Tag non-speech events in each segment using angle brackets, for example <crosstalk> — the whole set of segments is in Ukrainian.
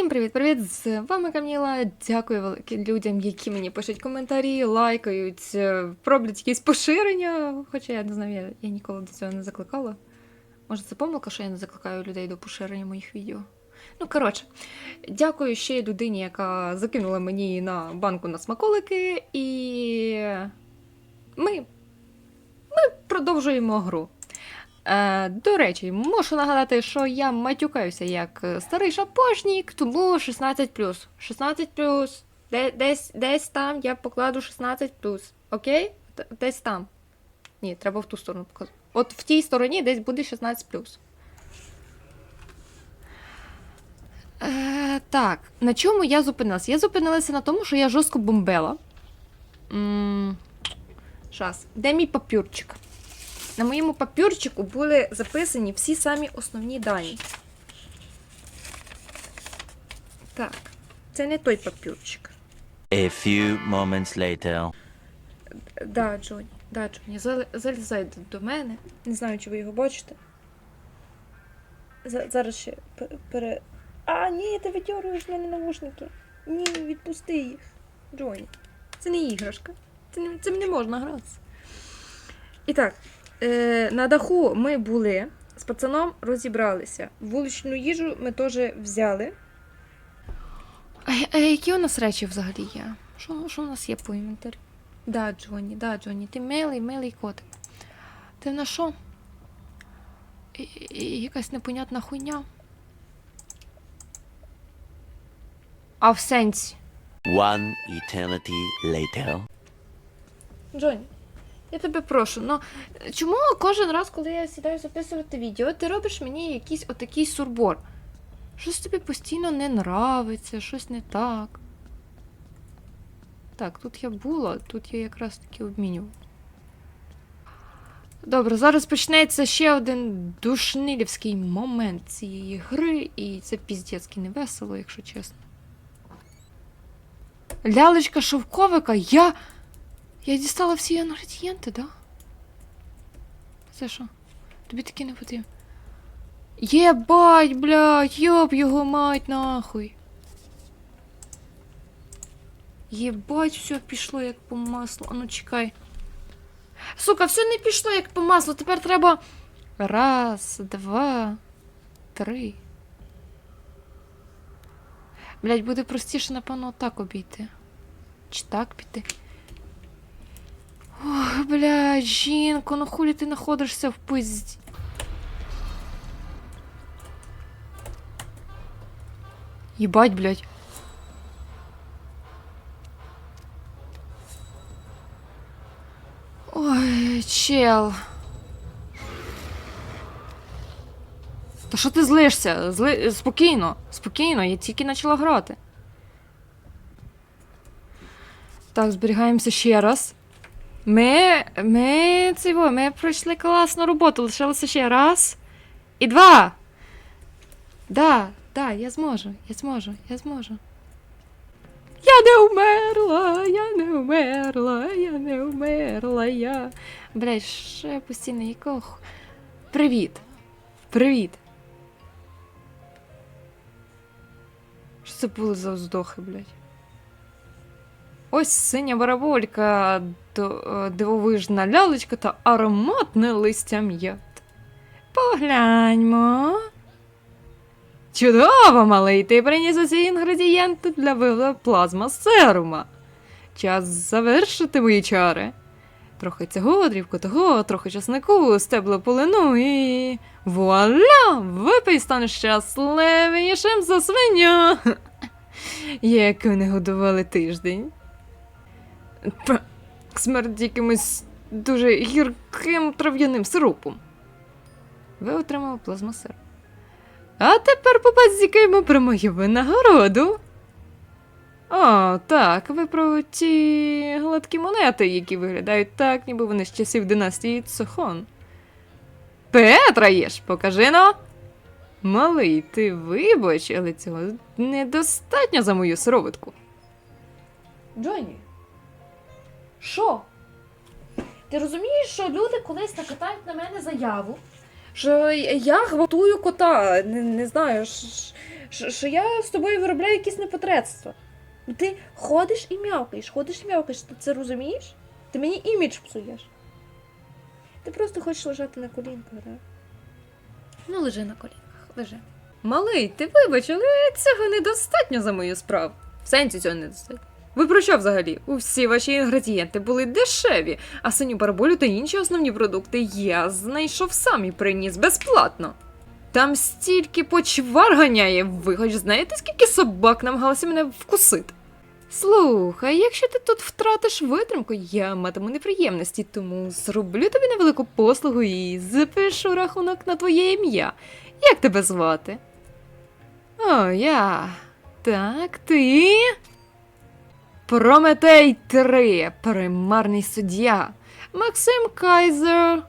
Всім привіт-привіт! З вами Каміла. Дякую велике людям, які мені пишуть коментарі, лайкають, е, роблять якісь поширення. Хоча я не знаю, я, я ніколи до цього не закликала. Може, це помилка, що я не закликаю людей до поширення моїх відео. Ну, коротше, дякую ще й людині, яка закинула мені на банку на смаколики, і ми, ми продовжуємо гру. Е, до речі, мушу нагадати, що я матюкаюся як е, старий шапошнік, тому 16 16 Де, десь, десь там я покладу 16 Окей? Десь там. Ні, треба в ту сторону показати. От в тій стороні десь буде 16 Е, так, на чому я зупинилася? Я зупинилася на тому, що я жорстко бомбила. М, Щас. Де мій папюрчик? На моєму папюрчику були записані всі самі основні дані. Так, це не той папюрчик. A few moments later. Да, Джоні, да, Джоні, залізай до- мене. Не знаю, чи ви його бачите. Зараз ще пере. А, ні, ти видьорюєш мене навушники. Ні, відпусти їх. Джоні. Це не іграшка. Це не, цим не можна гратися. І так, е, на даху ми були, з пацаном розібралися. Вуличну їжу ми теж взяли. А, а які у нас речі взагалі є? Що, що у нас є по інвентарю? Да, Джоні, да, Джоні, ти милий, милий котик. Ти на що? І- і- Якась непонятна хуйня. А в сенсі. One eternity later. Джоні, я тебе прошу, ну чому кожен раз, коли я сідаю записувати відео, ти робиш мені якийсь отакий сурбор? Щось тобі постійно не нравиться, щось не так. Так, тут я була, тут я якраз таки обмінювала. Добре, зараз почнеться ще один душнилівський момент цієї гри, і це піздецьки невесело, якщо чесно. Лялечка шовковика, я. Я дістала всі інгредієнти, да? Це що? Тобі такі не потрібно. Єбать, блядь, йоб його мать нахуй. Єбать, все пішло як по маслу. А ну чекай. Сука, все не пішло як по маслу. Тепер треба. Раз, два, три. Блядь, буде простіше, напевно, так обійти. Чи так піти? Ох, блядь, жінко, ну хулі ти знаходишся в пизді. Єбать, блядь. Ой, чел. Та що ти злишся? Зли... Спокійно, спокійно, я тільки почала грати. Так, зберігаємося ще раз. Ми. Ми. Цього, ми пройшли класну роботу. Лишилося ще раз. І два. Да, да, я зможу, я зможу, я зможу. Я не умерла, я не умерла, я не умерла, я. Блядь, що я постійно якого. Привіт. Привіт. Що це були за вздохи, блядь? Ось синя бараболька, е, дивовижна лялечка та ароматне листя м'ят. Погляньмо. Чудово, малий, ти приніс усі інгредієнти для плазма серума. Час завершити мої чари. Трохи цього, дрібку того, трохи часнику, стебло полину і. Вуаля! Випий станеш щасливішим за свиню. <laughs> Яку не годували тиждень. Смерть якимось дуже гірким трав'яним сиропом. Ви отримали плазмосер. А тепер побазікаємо про мою винагороду. О, так, ви про ті гладкі монети, які виглядають так, ніби вони з часів династії Цохон. Петра єш, покажи но. Малий, ти вибач, але цього недостатньо за мою сироватку. Джоні. Що? Ти розумієш, що люди колись накатають на мене заяву, що я гвалтую кота. Не, не знаю, що, що я з тобою виробляю якісь непотребства. Ну, Ти ходиш і м'явкаєш, ходиш і м'явкаєш. Ти це розумієш? Ти мені імідж псуєш. Ти просто хочеш лежати на колінках, так? Ну, лежи на колінках, лежи. Малий, ти вибач, але цього недостатньо за мою справу. В сенсі цього недостатньо. Ви про що взагалі? Усі ваші інгредієнти були дешеві, а синю бараболю та інші основні продукти я знайшов сам і приніс безплатно. Там стільки почвар ганяє, ви хоч знаєте, скільки собак намагалися мене вкусити? Слухай, якщо ти тут втратиш витримку, я матиму неприємності, тому зроблю тобі невелику послугу і запишу рахунок на твоє ім'я. Як тебе звати? О, я. Так, ти. Прометей 3, примарний суддя. Максим Кайзер.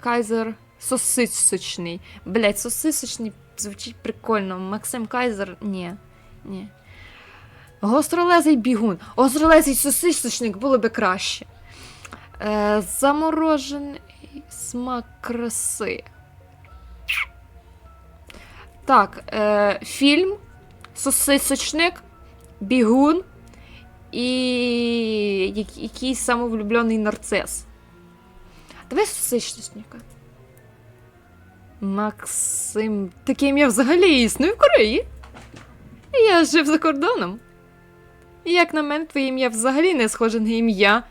Кайзер сосисочний. Блять, сосисочний звучить прикольно. Максим Кайзер. Ні. Ні. Гостролезий бігун. Гостролезий сосисочник було би краще. Е, заморожений смак краси. Так, е, фільм, сосисочник, бігун і якийсь самовлюблений нарцис. Давай сосисочника. Максим. Таке ім'я взагалі існує в Кореї. Я жив за кордоном. Як на мене, твоє ім'я взагалі не схоже на ім'я.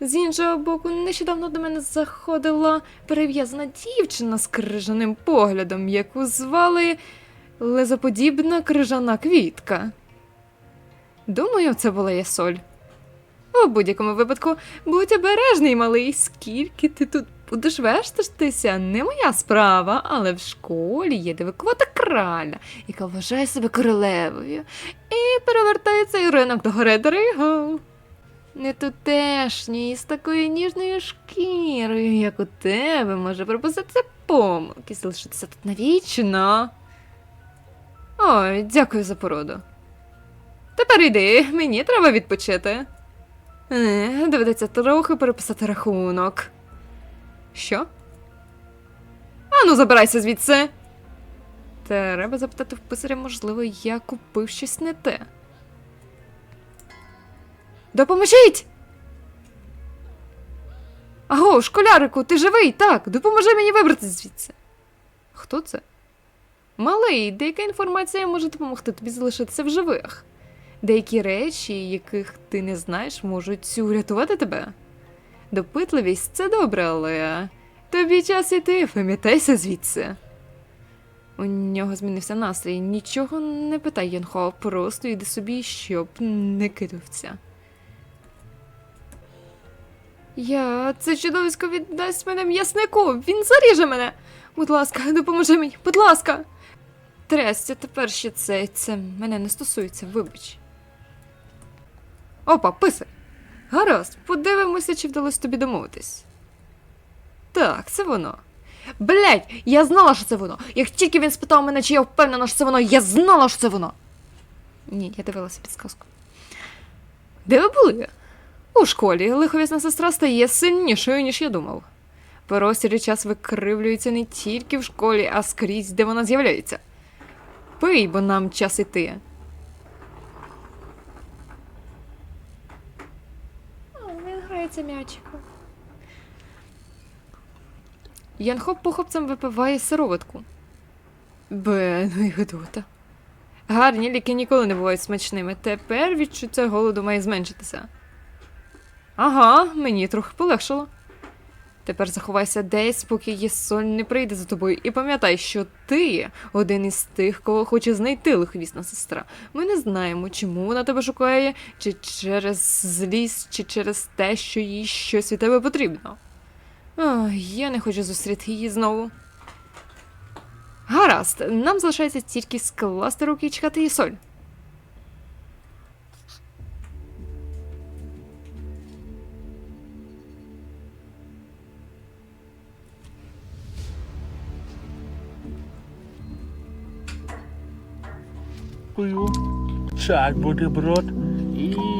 З іншого боку, нещодавно до мене заходила перев'язана дівчина з крижаним поглядом, яку звали лезоподібна крижана квітка. Думаю, це була ясоль. У будь-якому випадку, будь обережний, малий, скільки ти тут будеш вештатися, не моя справа, але в школі є дивикувата краля, яка вважає себе королевою, і перевертає цей ринок до гори Дригу. Не тутешній, з такою ніжною шкірою, як у тебе, може припуститися помилки, залишитися тут навічно. Ой, дякую за породу. Тепер йди, мені треба відпочити. Е, доведеться трохи переписати рахунок. Що? Ану, забирайся звідси. Треба запитати в писаря, можливо, я купив щось не те. Допоможіть! Аго, школярику, ти живий? Так, допоможи мені вибратися звідси. Хто це? Малий, деяка інформація може допомогти тобі залишитися в живих. Деякі речі, яких ти не знаєш, можуть урятувати тебе. Допитливість це добре, але тобі час іти, пам'ятайся звідси. У нього змінився настрій. Нічого не питай, Янхо, просто йди собі, щоб не кидався. Я це чудовисько віддасть мене м'яснику. Він заріже мене. Будь ласка, допоможи мені, будь ласка. Трестя, тепер ще це, це мене не стосується, вибач. Опа, писар. Гаразд, подивимося, чи вдалося тобі домовитись. Так, це воно. Блять, я знала, що це воно. Як тільки він спитав мене, чи я впевнена, що це воно, я знала, що це воно. Ні, я дивилася підсказку. Де ви були? У школі лиховісна сестра стає сильнішою, ніж я думав. Простір і час викривлюється не тільки в школі, а скрізь, де вона з'являється. Пий, бо нам час іти. О, він грається м'ячиком. Янхо похопцем випиває сироватку. Бе, ну і гидота. Гарні ліки ніколи не бувають смачними. Тепер відчуття голоду має зменшитися. Ага, мені трохи полегшало. Тепер заховайся десь, поки Єсоль не прийде за тобою, і пам'ятай, що ти один із тих, кого хоче знайти лиховісна сестра. Ми не знаємо, чому вона тебе шукає, чи через злість, чи через те, що їй щось від тебе потрібно. Ой, я не хочу зустріти її знову. Гаразд, нам залишається тільки скласти руки і чекати Єсоль. Чай бутерброд і.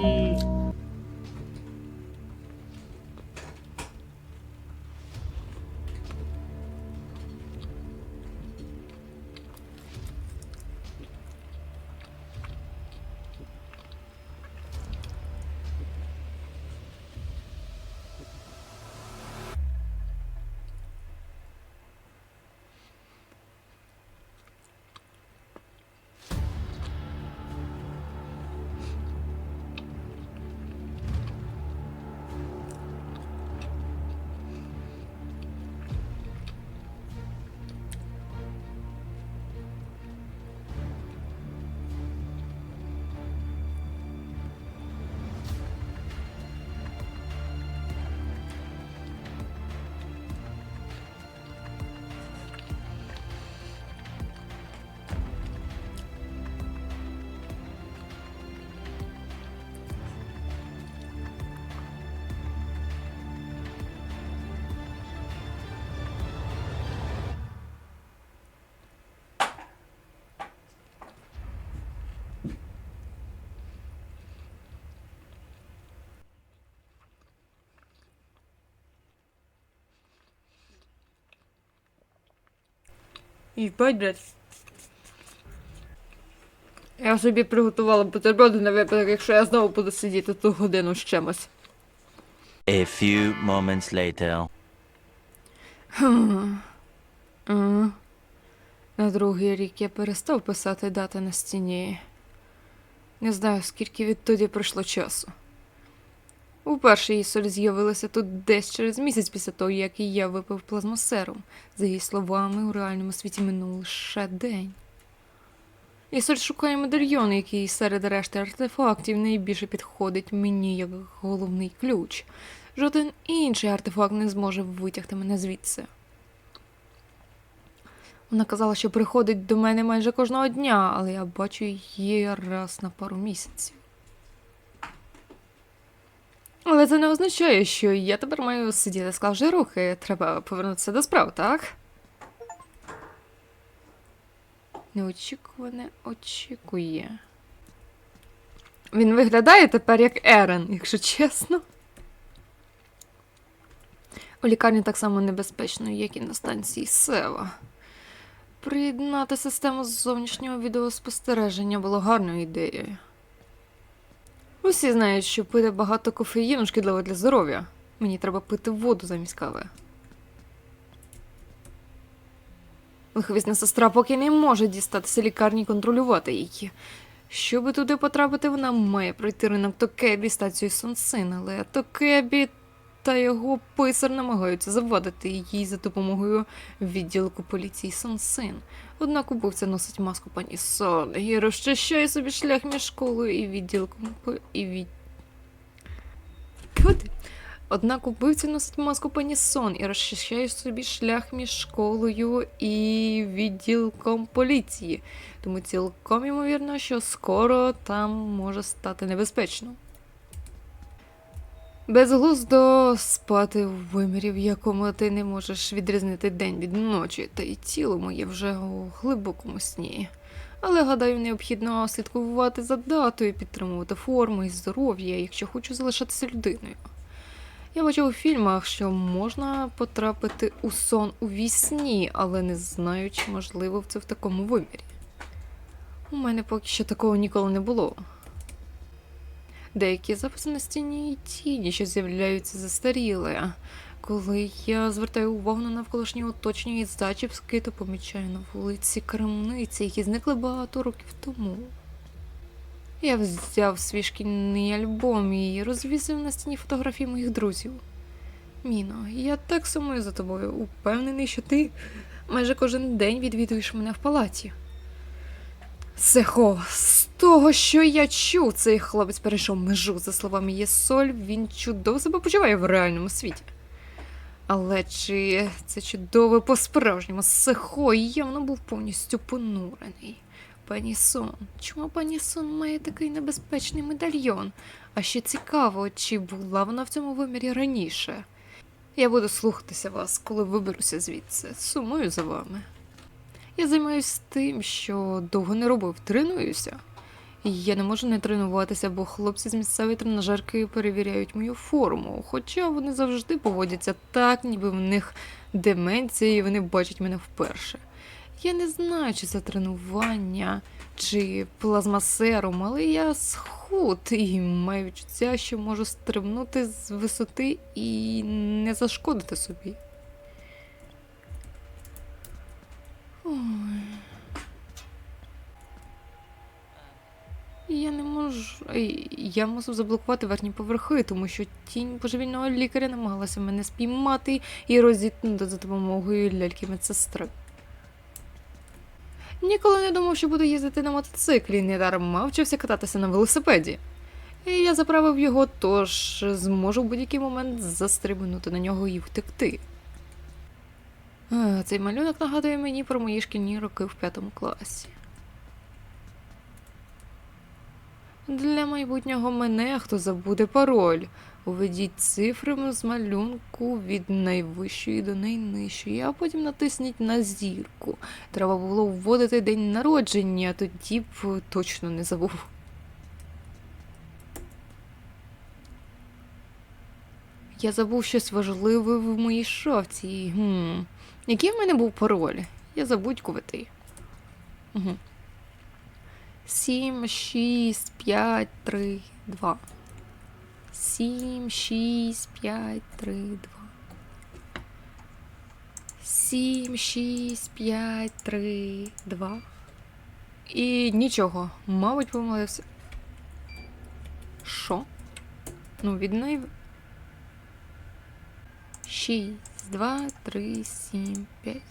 І блядь. Я собі приготувала бутерброди на випадок, якщо я знову буду сидіти ту годину з чимось. A few moments later. На другий рік я перестав писати дати на стіні. Не знаю, скільки відтоді пройшло часу. Уперше її соль з'явилася тут десь через місяць після того, як і я випив плазмосерум. За її словами, у реальному світі минув лише день. Ісоль шукає медальйон, який серед решти артефактів найбільше підходить мені як головний ключ. Жоден інший артефакт не зможе витягти мене звідси. Вона казала, що приходить до мене майже кожного дня, але я бачу її раз на пару місяців. Але це не означає, що я тепер маю сидіти, склавши руки. Треба повернутися до справ, так? Неочікуване очікує. Він виглядає тепер як Ерен, якщо чесно. У лікарні так само небезпечно, як і на станції Сева. Приєднати систему зовнішнього відеоспостереження було гарною ідеєю. Усі знають, що пити багато кофеїну шкідливо для здоров'я. Мені треба пити воду замість кави. Лиховісна сестра поки не може дістатися лікарні і контролювати її. Щоби туди потрапити, вона має пройти ринок Токебі стацію Сонсин, але Токебі та його писар намагаються завадити їй за допомогою відділку поліції Сонсин. Однак убивця носить маску пані Сон і розчищає собі шлях між школою і відділком і від... Куди? Однак убивця носить маску пані Сон і розчищає собі шлях між школою і відділком поліції. Тому цілком ймовірно, що скоро там може стати небезпечно. Безглуздо спати в вимірі, в якому ти не можеш відрізнити день від ночі, та й тіло моє вже у глибокому сні. Але гадаю, необхідно слідкувати за датою, підтримувати форму і здоров'я, якщо хочу залишатися людиною. Я бачив у фільмах, що можна потрапити у сон у вісні, але не знаю, чи можливо це в такому вимірі. У мене поки що такого ніколи не було. Деякі записи на стіні тіні, що з'являються застаріли. Коли я звертаю увагу на навколишнє оточення і зачіпки, то помічаю на вулиці крамниці, які зникли багато років тому. Я взяв свій шкільний альбом і розвісив на стіні фотографії моїх друзів. Міно, я так сумую за тобою, упевнений, що ти майже кожен день відвідуєш мене в палаті. Сехо, з того, що я чув, цей хлопець перейшов межу. За словами Єсоль, він чудово себе почуває в реальному світі. Але чи це чудове по-справжньому Сехо явно був повністю понурений. Пані Сон, чому пані Сон має такий небезпечний медальйон? А ще цікаво, чи була вона в цьому вимірі раніше. Я буду слухатися вас, коли виберуся звідси. Сумую за вами. Я займаюся тим, що довго не робив, тренуюся. Я не можу не тренуватися, бо хлопці з місцевої тренажерки перевіряють мою форму, хоча вони завжди поводяться так, ніби в них деменція, і вони бачать мене вперше. Я не знаю, чи це тренування, чи плазмасерум, але я схуд і маю відчуття, що можу стрибнути з висоти і не зашкодити собі. Я не можу. Я мусив заблокувати верхні поверхи, тому що тінь божевільного лікаря намагалася мене спіймати і розіткнути за допомогою ляльки медсестри. Ніколи не думав, що буду їздити на мотоциклі, недарма вчився кататися на велосипеді. І я заправив його, тож зможу в будь-який момент застрибнути на нього і втекти. Цей малюнок нагадує мені про мої шкільні роки в п'ятому класі. Для майбутнього мене хто забуде пароль. Уведіть цифри з малюнку від найвищої до найнижчої, а потім натисніть на зірку. Треба було вводити день народження, тоді б точно не забув. Я забув щось важливе в моїй шафці. Гм. Який в мене був пароль? Я забудькуватий. Угу. 7, 6, 5, 3, 2. 7, 6, 5, 3, 2. 7, 6, 5, 3, 2. І нічого. Мабуть, помилився. Що? Ну, від неї. 6, 2, 3, 7, 5.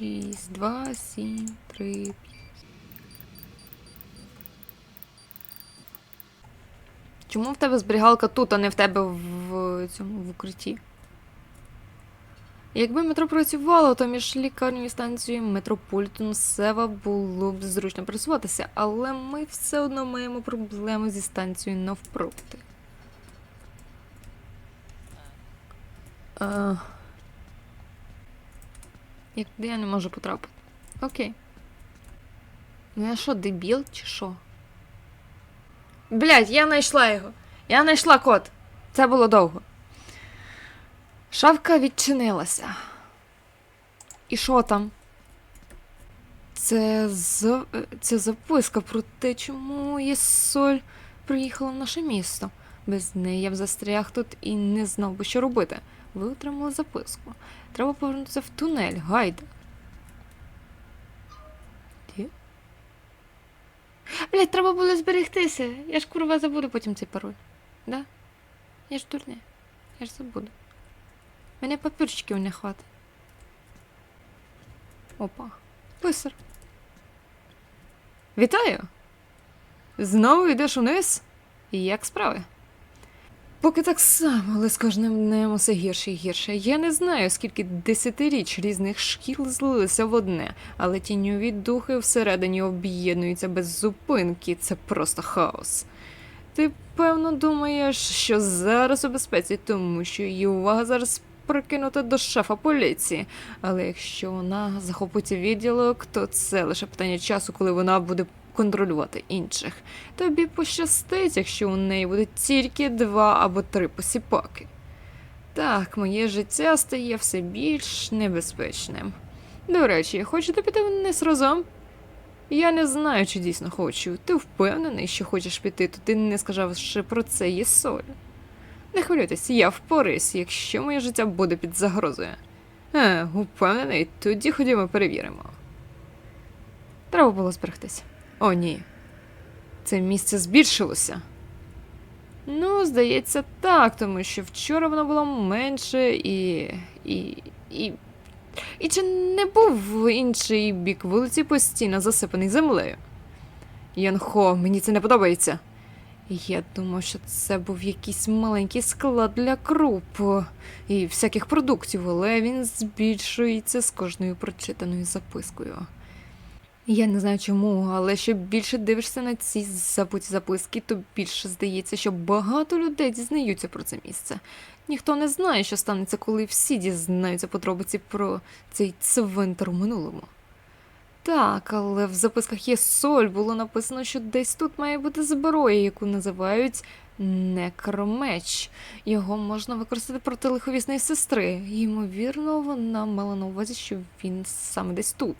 6, 2, 7, 3, 5. Чому в тебе зберігалка тут, а не в тебе в цьому в укритті? Якби метро працювало, то між лікарнею і станцією Метрополітен Сева було б зручно пересуватися, але ми все одно маємо проблеми зі станцією навпроти. Е, Як туди я не можу потрапити. Окей. Ну я що, дебіл чи що? Блять, я знайшла його. Я знайшла код. Це було довго. Шавка відчинилася. І що там? Це, за... це записка про те, чому Єсоль приїхала в наше місто. Без неї я б застряг тут і не знав би, що робити. Ви отримали записку. Треба повернутися в тунель, гайда. Де? Блять, треба було зберегтися. Я ж курва забуду потім цей пароль. Да? Я ж дурня. Я ж забуду. Мене папірчиків не хватить. Опа. Писар. Вітаю! Знову йдеш униз? Як справи? Поки так само, але з кожним днем усе гірше і гірше. Я не знаю, скільки десятиріч різних шкіл злилися в одне, але тіньові духи всередині об'єднуються без зупинки. Це просто хаос. Ти певно думаєш, що зараз у безпеці, тому що її увага зараз прикинута до шефа поліції. Але якщо вона захопить відділок, то це лише питання часу, коли вона буде контролювати інших. Тобі пощастить, якщо у неї буде тільки два або три посіпаки. Так, моє життя стає все більш небезпечним. До речі, хочете піти вниз разом? Я не знаю, чи дійсно хочу. Ти впевнений, що хочеш піти, то ти не сказавши про це є соль. Не хвилюйтесь, я впораюсь, якщо моє життя буде під загрозою. Е, упевнений, тоді ходімо перевіримо. Треба було зберегтися. О, ні. Це місце збільшилося. Ну, здається, так, тому що вчора воно було менше і. і. і. І чи не був інший бік вулиці постійно засипаний землею? Янхо, мені це не подобається. Я думав, що це був якийсь маленький склад для круп і всяких продуктів, але він збільшується з кожною прочитаною запискою. Я не знаю чому, але що більше дивишся на ці забуті записки, то більше здається, що багато людей дізнаються про це місце. Ніхто не знає, що станеться, коли всі дізнаються подробиці про цей цвинтар у минулому. Так, але в записках є соль, було написано, що десь тут має бути зброя, яку називають некромеч. Його можна використати проти лиховісної сестри. Ймовірно, вона мала на увазі, що він саме десь тут.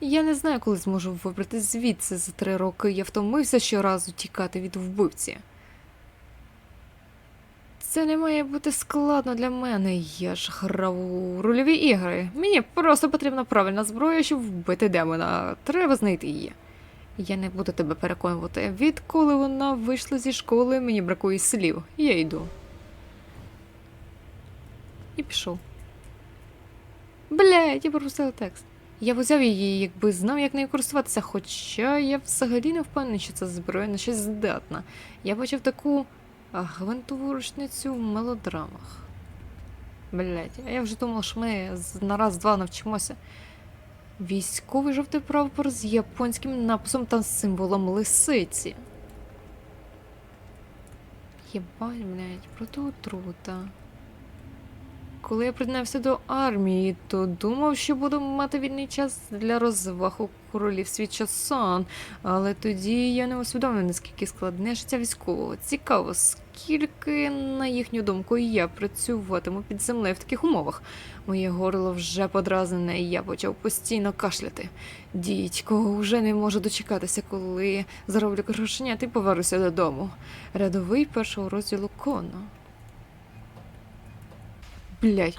Я не знаю, коли зможу вибрати звідси за три роки. Я втомився щоразу тікати від вбивці. Це не має бути складно для мене. Я ж грав у рольові ігри. Мені просто потрібна правильна зброя, щоб вбити демона. Треба знайти її. Я не буду тебе переконувати. Відколи вона вийшла зі школи, мені бракує слів. Я йду. І пішов. Блядь, я пропустила текст. Я б взяв її, якби знав, як нею користуватися, хоча я взагалі не впевнений, що ця зброя на щось здатна. Я бачив таку гвинтову рушницю в мелодрамах. Блять, а я вже думав, що ми на раз-два навчимося. Військовий жовтий прапор з японським написом та символом лисиці. Єбать, блядь, протиотрута. Коли я приєднався до армії, то думав, що буду мати вільний час для розваг у королівстві часан. Але тоді я не усвідомив, наскільки складне життя військового. Цікаво, скільки, на їхню думку, я працюватиму під землею в таких умовах. Моє горло вже подразнене, і я почав постійно кашляти. Дідько, вже не можу дочекатися, коли зароблю грошенят і повернуся додому. Рядовий першого розділу Конно. Блять.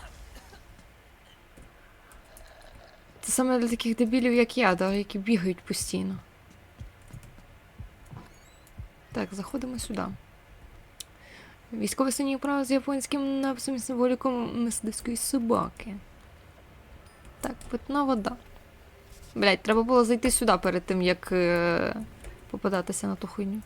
Це саме для таких дебілів, як я, да, які бігають постійно. Так, заходимо сюди. Військовий синій право з японським написом і символіком мисливської собаки. Так, питна вода. Блять, треба було зайти сюди перед тим, як е, попадатися на ту хуйню.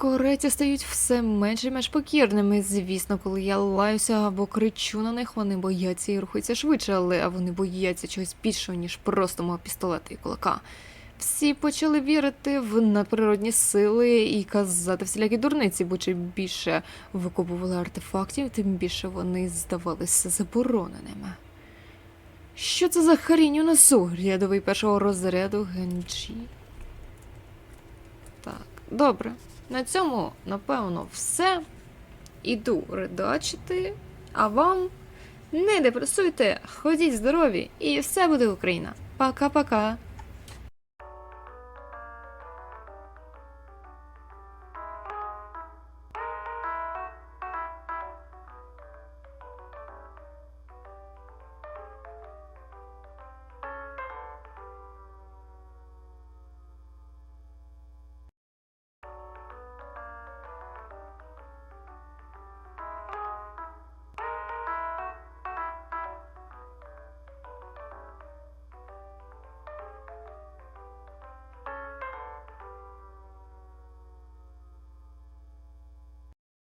Кореці стають все менш і менш покірними. Звісно, коли я лаюся або кричу на них, вони бояться і рухаються швидше, але вони бояться чогось більшого, ніж просто мого пістолета і кулака. Всі почали вірити в надприродні сили і казати всілякі дурниці, бо чим більше викопували артефактів, тим більше вони здавалися забороненими. Що це за хрінь унесу? Рядовий першого розряду Генджі. Так, добре. На цьому, напевно, все. Іду редачити, а вам не депресуйте, ходіть здорові, і все буде Україна. Пока-пока.